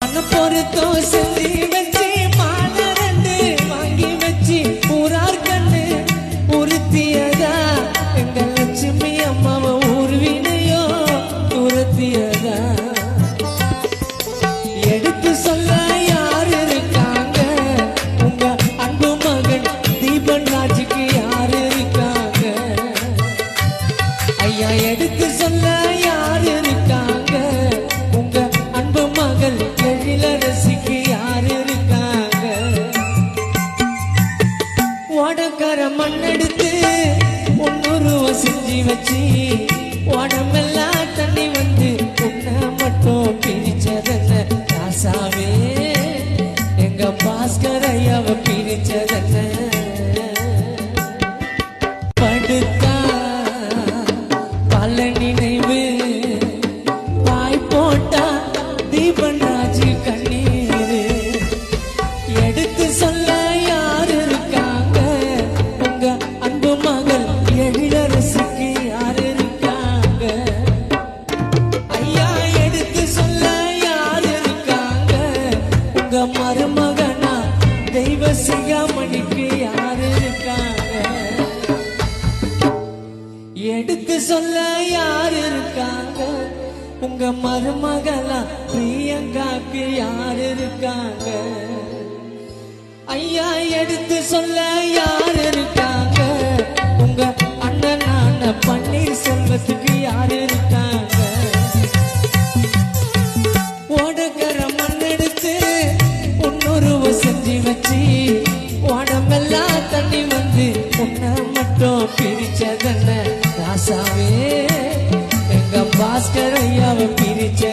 மன செஞ்சு வச்சு மாலை வாங்கி வச்சு ஊரார் கண்ணு உறுத்தியதா? எங்க லட்சுமி அம்மாவை ஊர்வினையோ துரத்தியதா எடுத்து சொல்ல ரசிக்கு யார் இருக்காங்க ஓடக்கர மண்ணெடுத்து முன்னூறுவ செஞ்சு வச்சு உடம்பெல்லாம் தண்ணி வந்து உன்னை மட்டும் பிரிச்சதென்ன? ராசாவே எங்க பாஸ்கர் ஐயாவை பிரிச்சதென்ன? படுத்தா பல நினைவு வாய் போட்டா தீபனாஜி மருமகனா? தெய்வ சிகாமணிக்கு யாரு இருக்காங்க? எடுத்து சொல்ல யாரு இருக்காங்க? உங்க மருமகளா பிரியங்காக்கு யாரு இருக்காங்க? ஐயா எடுத்து சொல்ல யாரு இருக்காங்க? உன்னை மட்டும் பிரிச்சதென்ன ராசாவே. எங்க பாஸ்கர் ஐயாவை பிரிச்சதென்ன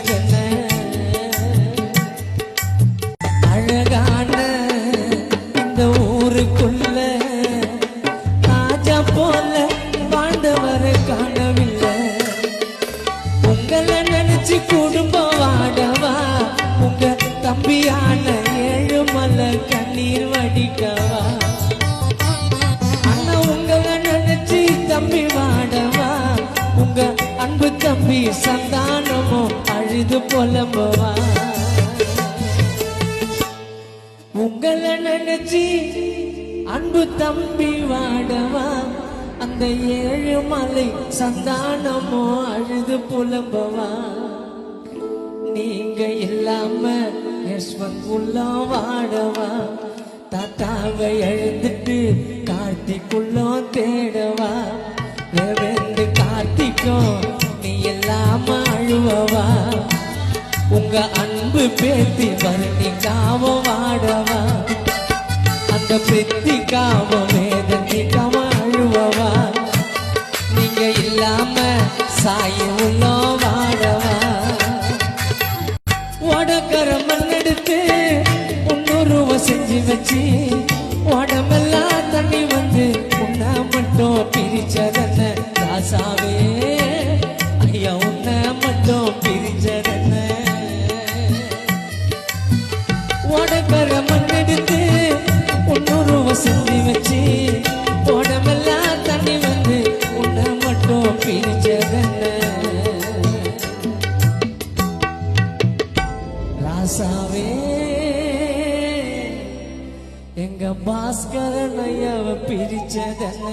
அன்பு கம்பி சந்தானமோ அழுது புலம்புவா. உங்களை நினைச்சி அன்பு தம்பி வாடவா. அந்த ஏழு மலை சந்தானமோ அழுது புலம்பவா. நீங்க இல்லாம யஸ்வந்த் வாடவா. தாத்தாவை எழுந்துட்டு கார்த்திக்குள்ளோ தே உங்க அன்பு பேத்தி வர்ணிக்காம வாடவா அந்த பிரித்திக்காம வேதனிக்காம அழுவவா நீங்க இல்லாம சாய உள்ளோ வாடவா உடக்கர மண்ணெடுத்து முன்னூறுவ செஞ்சு வச்சு உடம்பெல்லாம் தண்ணி வந்து உன்னை மட்டும் பிரிச்சதன்ன? ராசாவே ஐயா உன்னை மட்டும் பிரி முன்னூறுவ வச்சு உடம்பெல்லாம் தண்ணி வந்து உன்னை மட்டும் பிரிச்சதென்ன? ராசாவே எங்க பாஸ்கரன் ஐயாவை பிரிச்சதென்ன?